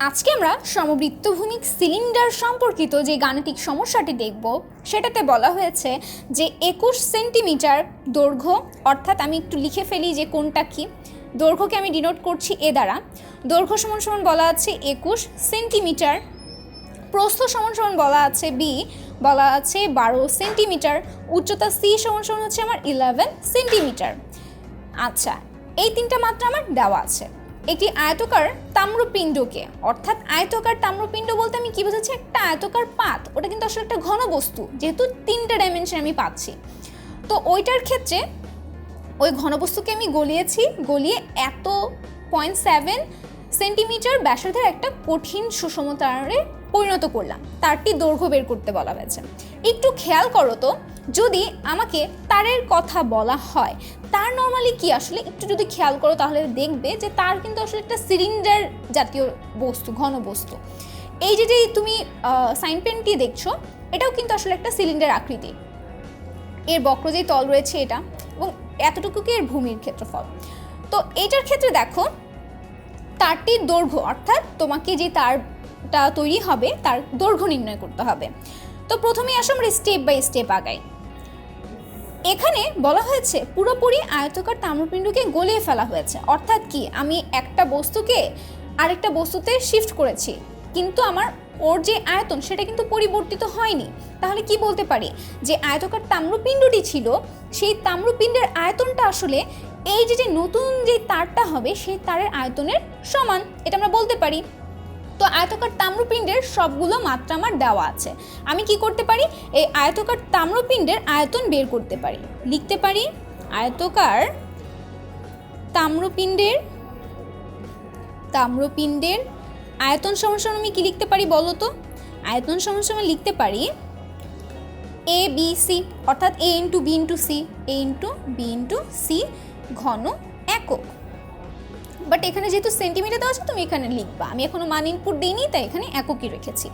আজকে আমরা সমবৃত্তভূমিক সিলিন্ডার সম্পর্কিত যে গাণিতিক সমস্যাটি দেখব, সেটাতে বলা হয়েছে যে একুশ সেন্টিমিটার দৈর্ঘ্য, অর্থাৎ আমি একটু লিখে ফেলি যে কোনটা কি, দৈর্ঘ্যকে আমি ডিনোট করছি এ দ্বারা। দৈর্ঘ্য সমান সমান বলা আছে একুশ সেন্টিমিটার, প্রস্থ সমান সমান বলা আছে বি, বলা আছে বারো সেন্টিমিটার, উচ্চতা সি সমান সমান হচ্ছে আমার ইলেভেন সেন্টিমিটার। আচ্ছা এই তিনটা মাত্রা আমার দেওয়া আছে। একটি আয়তকার তাম্রপিণ্ডকে। অর্থাৎ আয়তকার তাম্রপিণ্ড বলতে আমি কি বোঝাচ্ছি? একটা আয়তকার পাত। ওটা কিন্তু আসলে একটা ঘন বস্তু, যেহেতু তিনটা ডাইমেনশন আমি পাচ্ছি। তো ওইটার ক্ষেত্রে ওই ঘনবস্তুকে আমি গলিয়েছি, গলিয়ে এত পয়েন্ট সেভেন সেন্টিমিটার ব্যাসার্ধের একটা কঠিন সুষমতারে পরিণত করলাম। তারটি দৈর্ঘ্য বের করতে বলা হয়েছে। একটু খেয়াল করো তো, যদি আমাকে তারের কথা বলা হয়, তার নর্মালি কি আসলে? একটু যদি খেয়াল করো তাহলে দেখবে যে তার কিন্তু আসলে একটা সিলিন্ডার জাতীয় বস্তু, ঘন বস্তু। এই যে যে তুমি সাইন পেনটি দেখছ, এটাও কিন্তু আসলে একটা সিলিন্ডার আকৃতি এর বক্র যেই তল রয়েছে এটা, এবং এতটুকু কি এর ভূমির ক্ষেত্রফল? তো এইটার ক্ষেত্রে দেখো, তারটির দৈর্ঘ্য, অর্থাৎ তোমাকে যে তারটা তৈরি হবে, তার দৈর্ঘ্য নির্ণয় করতে হবে। তো প্রথমেই আসো আমরা স্টেপ বাই স্টেপ আগাই। এখানে বলা হয়েছে, পুরোপুরি আয়তকার তাম্রপিণ্ডকে গলিয়ে ফেলা হয়েছে। অর্থাৎ কি, আমি একটা বস্তুকে আরেকটা বস্তুতে শিফট করেছি, কিন্তু আমার ওর যে আয়তন, সেটা কিন্তু পরিবর্তিত হয়নি। তাহলে কি বলতে পারি? যে আয়তকার তাম্রপিণ্ডটি ছিল, সেই তাম্রপিণ্ডের আয়তনটা আসলে এই যে যে নতুন যে তারটা হবে, সেই তারের আয়তনের সমান। এটা আমরা বলতে পারি। তো আয়তকার তাম্রপিণ্ডের সবগুলো মাত্রা আমার দেওয়া আছে। আমি কি করতে পারি? এই আয়তকার তাম্রপিণ্ডের আয়তন বের করতে পারি। লিখতে পারি, আয়তকার তাম্রপিণ্ডের তাম্রপিণ্ডের আয়তন সমান আমি কি লিখতে পারি বলো তো? আয়তন সমান সমান লিখতে পারি এ বি সি অর্থাৎ A into B into C A into B into C ঘন একক। বাট এখানে যেহেতু সেন্টিমিটার দেওয়া আছে, তুমি এখানে লিখবা। আমি এখনও মান ইনপুট দিইনি, তাই এখানে এককই রেখেছি।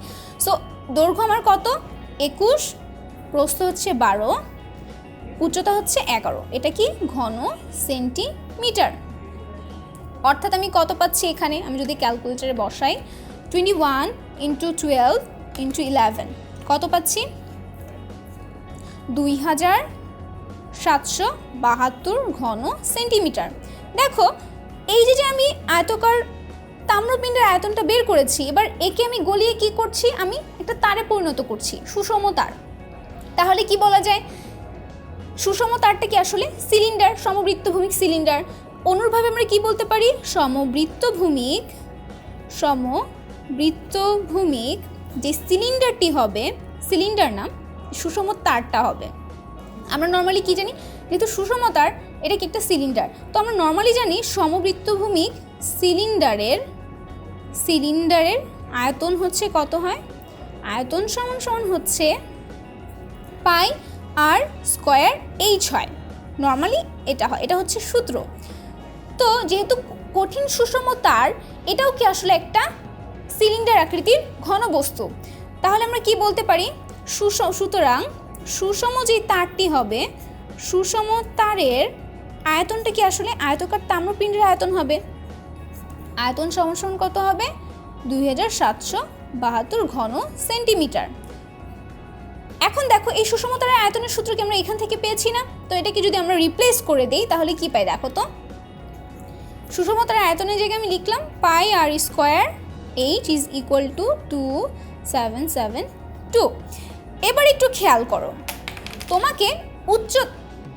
সো দৈর্ঘ্য আমার কত? একুশ, প্রস্থ হচ্ছে বারো, উচ্চতা হচ্ছে এগারো। এটা কি? ঘন সেন্টিমিটার অর্থাৎ আমি কত পাচ্ছি এখানে? আমি যদি ক্যালকুলেটারে বসাই twenty one into twelve into eleven কত পাচ্ছি? দুই হাজার সাতশো বাহাত্তর ঘন সেন্টিমিটার দেখো এই যে যে আমি আয়তকার তাম্রপিণ্ডের আয়তনটা বের করেছি, এবার একে আমি গলিয়ে কি করছি? আমি একটা তারে পরিণত করছি, সুষম তার। তাহলে কি বলা যায়? সুষম তারটা কি আসলে? সিলিন্ডার, সমবৃত্তভূমিক সিলিন্ডার। অনুরূপভাবে আমরা কি বলতে পারি? সমবৃত্তভূমিক সমবৃত্তভূমিক যে সিলিন্ডারটি হবে, সিলিন্ডার নাম সুষম তারটা হবে। আমরা নর্মালি কি জানি? যেহেতু সুষমতার এটা কি একটা সিলিন্ডার তো আমরা নর্মালি জানি সমবৃত্তভূমিক সিলিন্ডারের সিলিন্ডারের আয়তন হচ্ছে কত হয়? আয়তন সমান সমান হচ্ছে পাই আর স্কোয়ার এইচ হয়। নর্মালি এটা হয়, এটা হচ্ছে সূত্র। তো যেহেতু কঠিন সুষম তার, এটাও কি আসলে একটা সিলিন্ডার আকৃতির ঘন বস্তু? তাহলে আমরা কি বলতে পারি? সুষম সুতরাং সুষম যে তারটি হবে, সুষম তারের আয়তনটা কি আসলে আয়তকার তাম্রপিণ্ডের আয়তন হবে? আয়তন সমসরণ কত হবে? দুই হাজার সাতশো বাহাত্তর ঘন সেন্টিমিটার। এখন দেখো, এই সুষমতার আয়তনের সূত্র কি আমরা এখান থেকে পেয়েছি না? তো এটাকে যদি আমরা রিপ্লেস করে দেই, তাহলে কি পাই দেখো তো? সুষমতার আয়তনের জায়গায় আমি লিখলাম, pi r square h is equal to two seven seven two এবার একটু খেয়াল করো। তোমাকে উচ্চ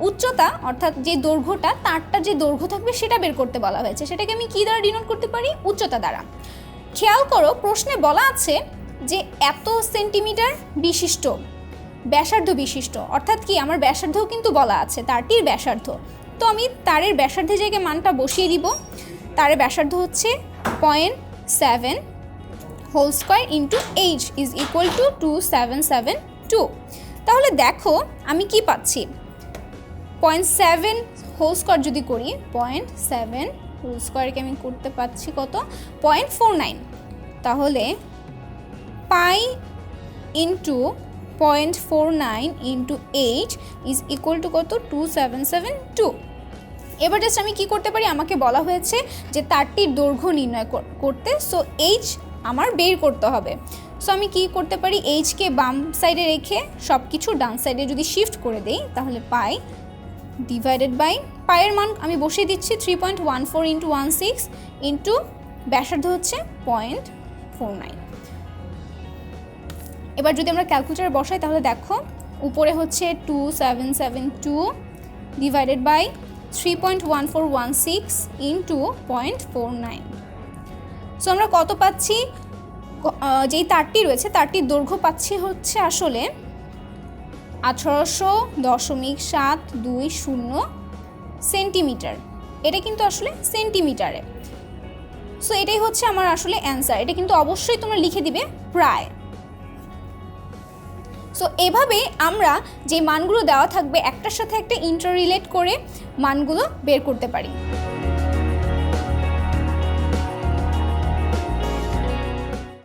উচ্চতা, অর্থাৎ যে দৈর্ঘ্যটা, তারটা যে দৈর্ঘ্য থাকবে সেটা বের করতে বলা হয়েছে। সেটাকে আমি কী দ্বারা ডিনোট করতে পারি? উচ্চতা দ্বারা। খেয়াল করো, প্রশ্নে বলা আছে যে এত সেন্টিমিটার বিশিষ্ট, ব্যাসার্ধ বিশিষ্ট, অর্থাৎ কি আমার ব্যাসার্ধও কিন্তু বলা আছে, তারটির ব্যাসার্ধ। তো আমি তারের ব্যাসার্ধের জায়গায় মানটা বসিয়ে দিব। তারের ব্যাসার্ধ হচ্ছে point seven whole square into h is equal to two seven seven two তাহলে দেখো, আমি কি পাচ্ছি? পয়েন্ট সেভেন হোল স্কোয়ার যদি করি, পয়েন্ট সেভেন হোল স্কোয়ারকে আমি করতে পারছি কত? Point four nine. তাহলে pi into point four nine into eight is equal to কত? টু সেভেন সেভেন টু এবার জাস্ট আমি কি করতে পারি? আমাকে বলা হয়েছে যে তারটির দৈর্ঘ্য নির্ণয় কর- করতে। সো এইচ আমার বের করতে হবে। সো আমি কি করতে পারি? এইচকে বাম সাইডে রেখে সব কিছু ডান সাইডে যদি শিফট করে দেই, তাহলে পাই ডিভাইডেড বাই পায়ের মান আমি বসিয়ে দিচ্ছি three point one four into one six into ব্যাসার্ধ হচ্ছে পয়েন্ট ফোর নাইন এবার যদি আমরা ক্যালকুলেটার বসাই, তাহলে দেখো উপরে হচ্ছে two seven seven two divided by three point one four one six into point four nine so আমরা কত পাচ্ছি? যেই তারটি রয়েছে, তারটির দৈর্ঘ্য পাচ্ছি হচ্ছে আসলে আঠারোশো দশমিক সাত দুই শূন্য সেন্টিমিটার। এটা কিন্তু আসলে সেন্টিমিটারে। সো এটাই হচ্ছে আমার আসলে অ্যান্সার এটা কিন্তু অবশ্যই তোমরা লিখে দিবে প্রায়। সো এভাবে আমরা যে মানগুলো দেওয়া থাকবে, একটার সাথে একটা ইন্টার রিলেট করে মানগুলো বের করতে পারি।